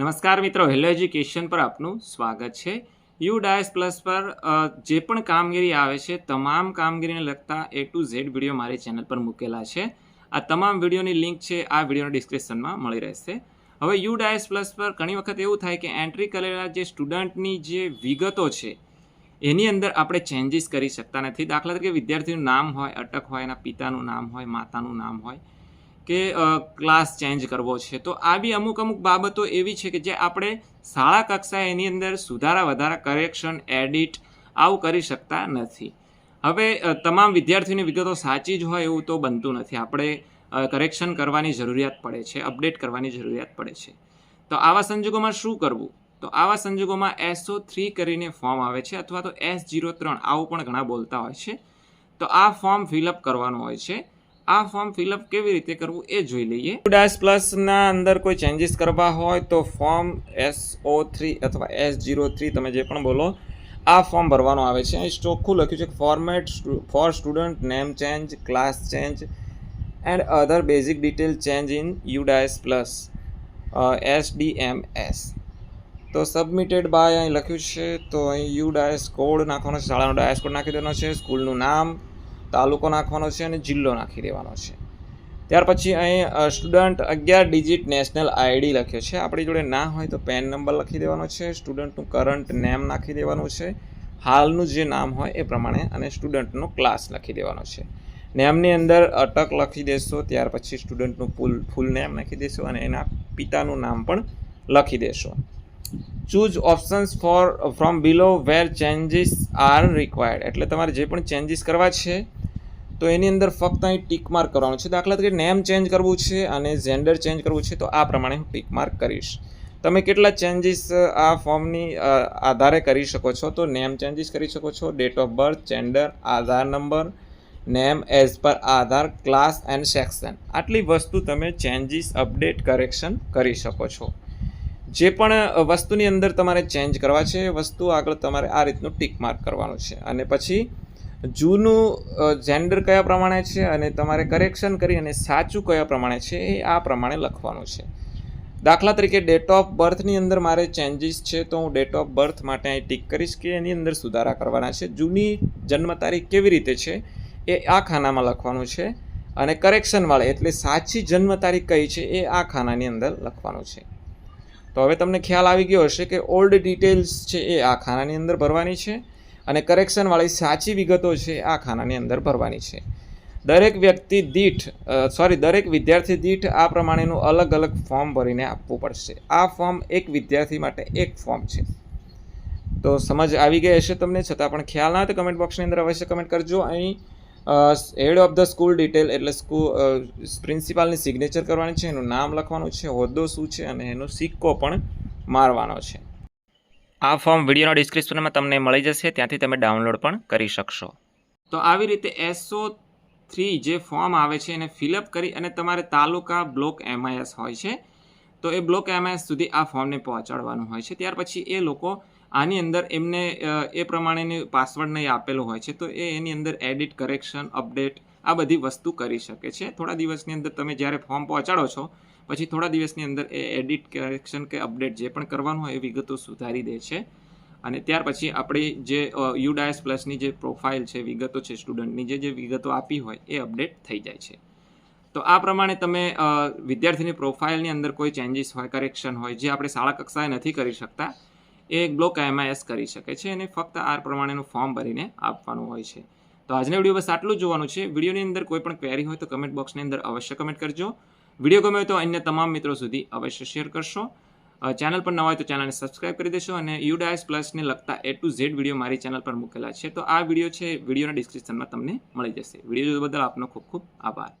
નમસ્કાર મિત્રો, hello education પર આપનું સ્વાગત છે. યુ ડાયસ પ્લસ પર જે પણ કામગીરી આવે છે, તમામ કામગીરીને લગતા એ ટુ ઝેડ વીડિયો મારી ચેનલ પર મૂકેલા છે. આ તમામ વિડીયોની લિંક છે, આ વિડીયોના ડિસ્ક્રિપ્શનમાં મળી રહેશે. હવે યુ ડાયસ પ્લસ પર ઘણી વખત એવું થાય કે એન્ટ્રી કરેલા જે સ્ટુડન્ટની જે વિગતો છે, એની અંદર આપણે ચેન્જીસ કરી શકતા નથી. દાખલા તરીકે વિદ્યાર્થીનું નામ હોય, અટક હોય, એના પિતાનું નામ હોય, માતાનું નામ હોય કે ક્લાસ ચેન્જ કરવો છે. તો આ બી અમુક અમુક બાબતો એવી છે કે જે આપણે શાળા કક્ષાએ એની અંદર સુધારા વધારા કરેક્શન એડિટ આવું કરી શકતા નથી. હવે તમામ વિદ્યાર્થીઓની વિગતો સાચી જ હોય એવું તો બનતું નથી. આપણે કરેક્શન કરવાની જરૂરિયાત પડે છે અપડેટ કરવાની જરૂરિયાત પડે છે. તો આવા સંજોગોમાં શું કરવું? તો આવા સંજોગોમાં એસઓ થ્રી કરીને ફોર્મ આવે છે અથવા તો એસ જીરો ત્રણ આવું પણ ઘણા બોલતા હોય છે. તો આ ફોર્મ ફિલઅપ કરવાનું હોય છે. આ ફોર્મ ફિલઅપ કેવી રીતે કરવું એ જોઈ લઈએ. ડાયસ પ્લસના અંદર કોઈ ચેન્જીસ કરવા હોય તો ફોર્મ એસ ઓ થ્રી અથવા એસ જીરો થ્રી તમે જે પણ બોલો, આ ફોર્મ ભરવાનો આવે છે. અહીં ચોખ્ખું લખ્યું છે કે format for student name change class change and other basic detail change in U DISE plus S D M S તો સબમિટેડ બાય અહીં લખ્યું છે, તો અહીં યુ ડાયસ કોડ નાખવાનો છે, શાળાનો ડાયસ કોડ નાખી દેવાનો છે સ્કૂલનું નામ તાલુકો નાખવાનો છે અને જિલ્લો નાખી દેવાનો છે. ત્યાર પછી અહીં સ્ટુડન્ટ અગિયાર ડિજિટ નેશનલ આઈડી લખ્યો છે. આપણી જોડે ના હોય તો પેન નંબર લખી દેવાનો છે. સ્ટુડન્ટનું કરંટ નેમ નાખી દેવાનું છે. હાલનું જે નામ હોય એ પ્રમાણે અને સ્ટુડન્ટનો ક્લાસ લખી દેવાનો છે. નેમની અંદર અટક લખી દેશો, ત્યાર પછી સ્ટુડન્ટનું ફૂલ ફૂલ નેમ નાખી દેશો અને એના પિતાનું નામ પણ લખી દેશો. Choose options for from below where changes are required એટલે તમારે જે પણ ચેન્જીસ કરવા છે તો એની અંદર ફક્ત અહીં ટીક માર્ક કરવાનું છે. દાખલા તરીકે નેમ ચેન્જ કરવું છે અને જેન્ડર ચેન્જ કરવું છે, તો આ પ્રમાણે હું ટીક માર્ક કરીશ. તમે કેટલા ચેન્જીસ આ ફોર્મની આધારે કરી શકો છો? તો નેમ ચેન્જીસ કરી શકો છો. Date of birth gender Aadhaar number name as પર આધાર ક્લાસ એન્ડ સેક્શન આટલી વસ્તુ તમે ચેન્જીસ અપડેટ કરેક્શન કરી શકો છો. જે પણ વસ્તુની અંદર તમારે ચેન્જ કરવા છે વસ્તુ આગળ તમારે આ રીતનું ટીક માર્ક કરવાનું છે. અને પછી જૂનું જેન્ડર કયા પ્રમાણે છે અને તમારે કરેક્શન કરી અને સાચું કયા પ્રમાણે છે એ આ પ્રમાણે લખવાનું છે. દાખલા તરીકે ડેટ ઓફ બર્થની અંદર મારે ચેન્જીસ છે તો હું ડેટ ઓફ બર્થ માટે અહીં ટીક કરીશ કે એની અંદર સુધારા કરવાના છે. જૂની જન્મ તારીખ કેવી રીતે છે એ આ ખાનામાં લખવાનું છે અને કરેક્શનવાળે એટલે સાચી જન્મ તારીખ કઈ છે એ આ ખાનાની અંદર લખવાનું છે. તો હવે તમને ખ્યાલ આવી ગયો હશે કે ઓલ્ડ ડિટેલ્સ છે એ આ ખાનાની અંદર ભરવાની છે. અને કરેક્શનવાળી સાચી વિગતો છે આ ખાનાની અંદર ભરવાની છે. દરેક વ્યક્તિ દીઠ સોરી દરેક વિદ્યાર્થી દીઠ આ પ્રમાણેનું અલગ અલગ ફોર્મ ભરીને આપવું પડશે. આ ફોર્મ એક વિદ્યાર્થી માટે એક ફોર્મ છે. તો સમજ આવી ગઈ હશે તમને? છતાં પણ ખ્યાલ ના હોય તો કમેન્ટ બોક્સની અંદર અવશ્ય કમેન્ટ કરજો. અહીં head of the school detail એટલે સ્કૂલ પ્રિન્સિપાલની સિગ્નેચર કરવાની છે. એનું નામ લખવાનું છે, હોદ્દો શું છે અને એનો સિક્કો પણ મારવાનો છે. આ ફોર્મ વિડીયોના ડિસ્ક્રિપ્શનમાં તમને મળી જશે, ત્યાંથી તમે ડાઉનલોડ પણ કરી શકશો. તો આવી રીતે એસઓ થ્રી જે ફોર્મ આવે છે એને ફિલઅપ કરી અને તમારે તાલુકા બ્લોક એમઆઈએસ હોય છે. તો એ બ્લોક એમઆઈએસ સુધી આ ફોર્મને પહોંચાડવાનું હોય છે. ત્યાર પછી એ લોકો આની અંદર એમને એ પ્રમાણેની પાસવર્ડ નહીં આપેલો હોય છે, તો એ એની અંદર એડિટ, કરેક્શન, અપડેટ આ બધી વસ્તુ કરી શકે છે. થોડા દિવસની અંદર તમે જ્યારે ફોર્મ પહોંચાડો છો પછી થોડા દિવસની અંદર એ એડિટ કરેક્શન કે અપડેટ જે પણ કરવાનું હોય એ વિગતો સુધારી દે છે. અને ત્યાર પછી આપણી જે યુડાયસ પ્લસની જે પ્રોફાઇલ છે, વિગતો છે સ્ટુડન્ટની જે જે વિગતો આપી હોય એ અપડેટ થઈ જાય છે. તો આ પ્રમાણે તમે વિદ્યાર્થીની પ્રોફાઇલની અંદર કોઈ ચેન્જીસ હોય કરેક્શન હોય, જે આપણે શાળા કક્ષાએ નથી કરી શકતા, એ બ્લોક એમઆઈએસ કરી શકે છે અને ફક્ત આ પ્રમાણેનું ફોર્મ ભરીને આપવાનું હોય છે. તો આજના વીડિયો બસ આટલું જોવાનું છે. વિડીયોની અંદર કોઈ પણ ક્વેરી હોય તો કમેન્ટ બોક્સની અંદર અવશ્ય કમેન્ટ કરજો. વીડિયો ગમે તો અન્ય તમામ મિત્રો સુધી અવશ્ય શેર કરશો. ચેનલ પર નવા હોય તો ચેનલને સબસ્ક્રાઇબ કરી દેશો અને યુ ડાયસ પ્લસને લગતા એ ટુ ઝેડ વીડિયો મારી ચેનલ પર મૂકેલા છે. તો આ વીડિયો છે, વિડીયોના ડિસ્ક્રિપ્શનમાં તમને મળી જશે. વીડિયો બદલ આપનો ખૂબ ખૂબ આભાર.